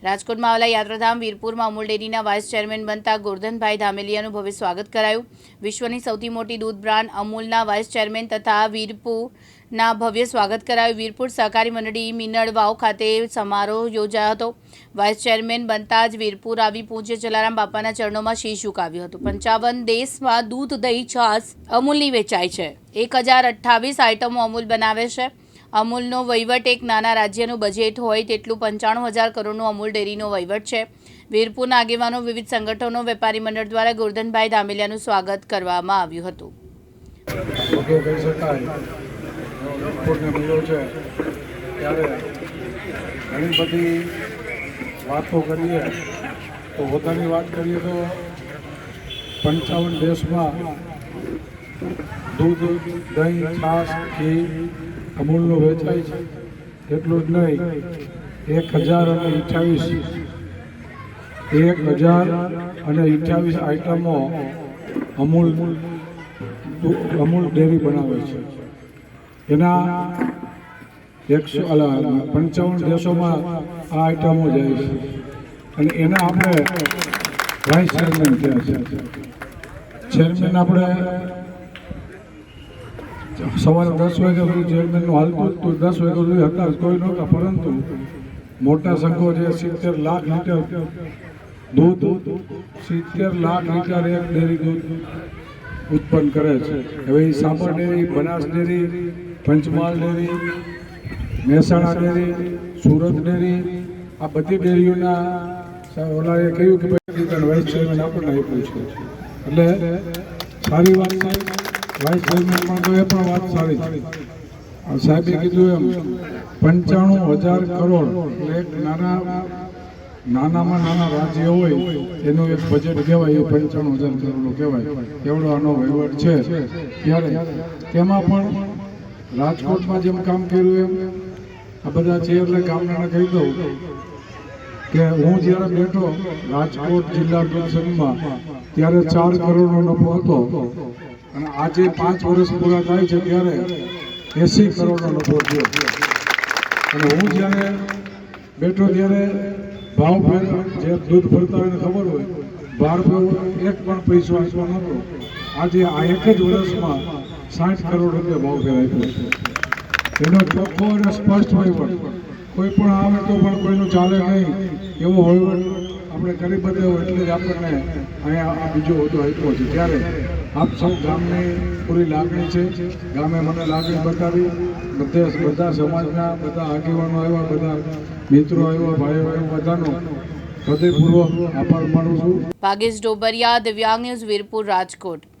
રાજકોટમાં આવેલા યાત્રાધામ વીરપુરમાં અમૂલ ડેરીના વાઇસ ચેરમેન બનતા ગોરધનભાઈ ધામેલિયાનું ભવ્ય સ્વાગત કરાયું. વિશ્વની સૌથી મોટી દૂધ બ્રાન્ડ અમૂલના વાઇસ ચેરમેન તથા વીરપુરના ભવ્ય સ્વાગત કરાયું. વીરપુર સહકારી મંડળી મિનળ વાવ ખાતે સમારોહ યોજાયો હતો. વાઇસ ચેરમેન બનતા જ વીરપુર આવી પૂજ્ય જલારામ બાપાના ચરણોમાં શીશ ઝુકાવ્યું હતું. પંચાવન દેશમાં દૂધ દહીં છાશ અમૂલની વેચાય છે. એક હજાર અઠ્ઠાવીસ આઇટમો અમૂલ બનાવે છે. અમૂલનો વહીવટ એક નાના રાજ્યનું બજેટ હોય તેટલું પંચાણું હજાર કરોડનું અમૂલ ડેરીનો વહીવટ છે. વીરપુરના આગેવાનો વિવિધ સંગઠનો વેપારી મંડળ દ્વારા ગોરધનભાઈ ધામેલિયાનું સ્વાગત કરવામાં આવ્યું હતું. ઘણી બધી વાતો કરીએ તો પોતાની વાત કરીએ તો પંચાવન દેશમાં દૂધ, દહીં, છાશ, ઘી અમૂલનું વેચાય છે. એટલું જ નહીં, એક હજાર અને અઠ્યાવીસ. એક હજાર અને અઠ્યાવીસ આઈટમો અમૂલ અમૂલ ડેરી બનાવે છે. એના એકસો પંચાવન દેશોમાં આ આઈટમો જાય છે. અને એના આપણે વાઇસ ચેરમેન થયા છે. ચેરમેન આપણે સવારે દસ વાગ્યા સુધી ચેરમેનનું હાલતું હતું દસ વાગ્યા સુધી હતા કોઈ નહોતા, પરંતુ મોટા સંઘો જે સિત્તેર લાખ લીટર દૂધ, સિત્તેર લાખ લીટર એક ડેરી દૂધ ઉત્પન્ન કરે છે. હવે એ Sabar dairy, Banas dairy, Panchmahal dairy, Mehsana dairy, Surat dairy, આ બધી ડેરીઓના ઓલાએ કહ્યું કે ભાઈ વાઇસ ચેરમેન આપણને આપ્યું છે. એટલે સારી વાત છે વાઇસ ચેરમેન તો એ પણ વાત સારી. સાહેબે કીધું એમ, પંચાણું હજાર કરોડ એક નાના, નાનામાં નાના રાજ્ય હોય, એનું એક બજેટ કહેવાય, એ પંચાણું હજાર કરોડનું કહેવાય. એવડો આનો વહીવટ છે. ત્યારે તેમાં પણ રાજકોટમાં જેમ કામ કર્યું એમ, આ બધા એટલે ગામડાને કહી દઉં કે હું જ્યારે બેઠો રાજકોટ જિલ્લા સંઘમાં ત્યારે ચાર કરોડનો નફો હતો. અને આજે પાંચ વર્ષ પૂરા થાય છે ત્યારે એસી કરોડનો નફો થયો. અને હું જ્યારે બેઠો ત્યારે ભાવ ફેર જે દૂધ ભરતા હોય ખબર હોય ભાર એક પણ પૈસો આપવા નહોતો. આજે આ એક જ વર્ષમાં સાઠ કરોડ રૂપિયા ભાવ ફેર આપ્યો છે. એનો ચોખ્ખો અને સ્પષ્ટ વહીવટ કોઈ પણ આવે તો પણ કોઈનું ચાલે નહીં. એવો હોય આપણે કરી બતાવ્યો એટલે જ આપણને અહીંયા આ બીજો હોદ્દો આપ્યો છે. ત્યારે આપ સૌ ગામની પૂરી લાગણી છે. ગામે મને લાગણી બતાવી. બધે બધા સમાજના, બધા આગેવાનો આવ્યા, બધા મિત્રો આવ્યા, ભાઈઓ આવ્યા, બધાનો હૃદયપૂર્વક આભાર માનું છું. ભાગેશ ડોબરિયા, દિવ્યાંગ ન્યૂઝ વીરપુર રાજકોટ.